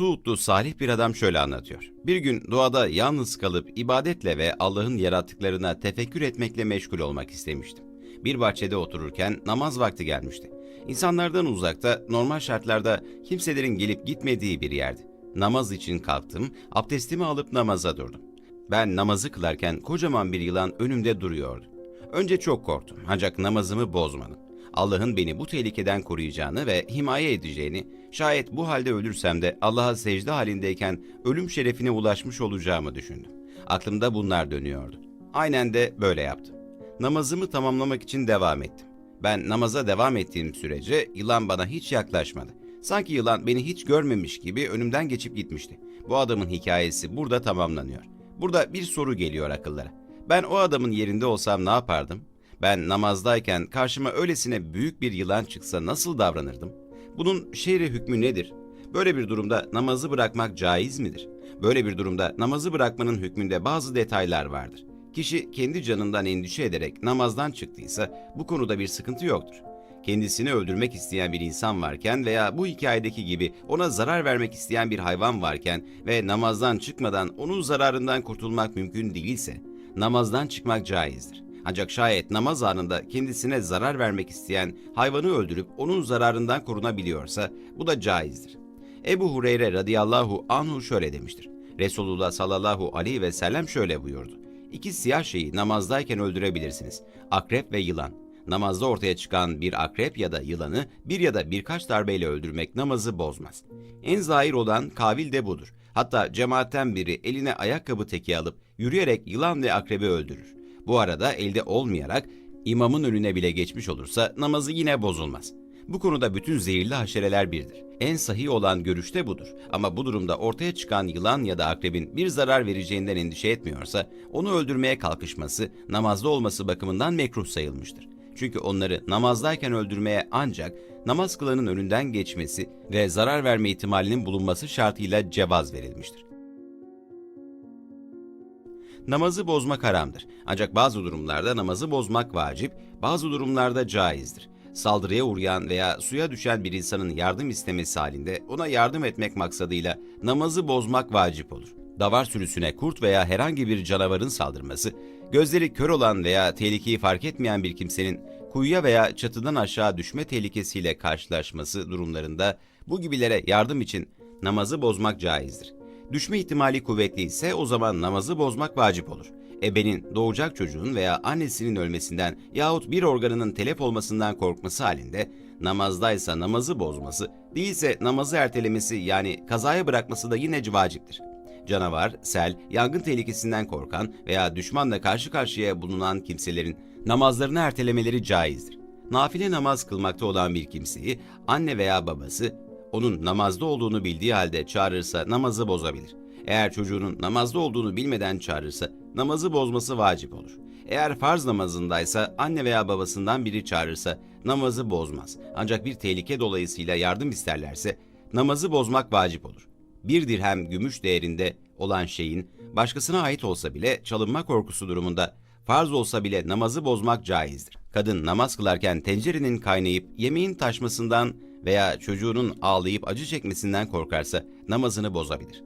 Suudlu salih bir adam şöyle anlatıyor. Bir gün doğada yalnız kalıp ibadetle ve Allah'ın yarattıklarına tefekkür etmekle meşgul olmak istemiştim. Bir bahçede otururken namaz vakti gelmişti. İnsanlardan uzakta, normal şartlarda kimselerin gelip gitmediği bir yerdi. Namaz için kalktım, abdestimi alıp namaza durdum. Ben namazı kılarken kocaman bir yılan önümde duruyordu. Önce çok korktum ancak namazımı bozmadım. Allah'ın beni bu tehlikeden koruyacağını ve himaye edeceğini, şayet bu halde ölürsem de Allah'a secde halindeyken ölüm şerefine ulaşmış olacağımı düşündüm. Aklımda bunlar dönüyordu. Aynen de böyle yaptım. Namazımı tamamlamak için devam ettim. Ben namaza devam ettiğim sürece yılan bana hiç yaklaşmadı. Sanki yılan beni hiç görmemiş gibi önümden geçip gitmişti. Bu adamın hikayesi burada tamamlanıyor. Burada bir soru geliyor akıllara. Ben o adamın yerinde olsam ne yapardım? Ben namazdayken karşıma öylesine büyük bir yılan çıksa nasıl davranırdım? Bunun şehri hükmü nedir? Böyle bir durumda namazı bırakmak caiz midir? Böyle bir durumda namazı bırakmanın hükmünde bazı detaylar vardır. Kişi kendi canından endişe ederek namazdan çıktıysa bu konuda bir sıkıntı yoktur. Kendisini öldürmek isteyen bir insan varken veya bu hikayedeki gibi ona zarar vermek isteyen bir hayvan varken ve namazdan çıkmadan onun zararından kurtulmak mümkün değilse namazdan çıkmak caizdir. Ancak şayet namaz anında kendisine zarar vermek isteyen hayvanı öldürüp onun zararından korunabiliyorsa bu da caizdir. Ebu Hureyre radıyallahu anhu şöyle demiştir. Resulullah sallallahu aleyhi ve sellem şöyle buyurdu. İki siyah şeyi namazdayken öldürebilirsiniz. Akrep ve yılan. Namazda ortaya çıkan bir akrep ya da yılanı bir ya da birkaç darbeyle öldürmek namazı bozmaz. En zahir olan kavil de budur. Hatta cemaatten biri eline ayakkabı teki alıp yürüyerek yılan ve akrebi öldürür. Bu arada elde olmayarak imamın önüne bile geçmiş olursa namazı yine bozulmaz. Bu konuda bütün zehirli haşereler birdir. En sahih olan görüşte budur. Ama bu durumda ortaya çıkan yılan ya da akrebin bir zarar vereceğinden endişe etmiyorsa, onu öldürmeye kalkışması, namazda olması bakımından mekruh sayılmıştır. Çünkü onları namazdayken öldürmeye ancak namaz kılanın önünden geçmesi ve zarar verme ihtimalinin bulunması şartıyla cevaz verilmiştir. Namazı bozmak haramdır. Ancak bazı durumlarda namazı bozmak vacip, bazı durumlarda caizdir. Saldırıya uğrayan veya suya düşen bir insanın yardım istemesi halinde ona yardım etmek maksadıyla namazı bozmak vacip olur. Davar sürüsüne kurt veya herhangi bir canavarın saldırması, gözleri kör olan veya tehlikeyi fark etmeyen bir kimsenin kuyuya veya çatıdan aşağı düşme tehlikesiyle karşılaşması durumlarında bu gibilere yardım için namazı bozmak caizdir. Düşme ihtimali kuvvetli ise o zaman namazı bozmak vacip olur. Ebenin, doğacak çocuğun veya annesinin ölmesinden yahut bir organının telef olmasından korkması halinde namazdaysa namazı bozması, değilse namazı ertelemesi yani kazaya bırakması da yine vaciptir. Canavar, sel, yangın tehlikesinden korkan veya düşmanla karşı karşıya bulunan kimselerin namazlarını ertelemeleri caizdir. Nafile namaz kılmakta olan bir kimseyi anne veya babası onun namazda olduğunu bildiği halde çağırırsa namazı bozabilir. Eğer çocuğunun namazda olduğunu bilmeden çağırırsa namazı bozması vacip olur. Eğer farz namazındaysa anne veya babasından biri çağırırsa namazı bozmaz. Ancak bir tehlike dolayısıyla yardım isterlerse namazı bozmak vacip olur. Bir dirhem gümüş değerinde olan şeyin başkasına ait olsa bile çalınma korkusu durumunda farz olsa bile namazı bozmak caizdir. Kadın namaz kılarken tencerenin kaynayıp yemeğin taşmasından veya çocuğunun ağlayıp acı çekmesinden korkarsa namazını bozabilir.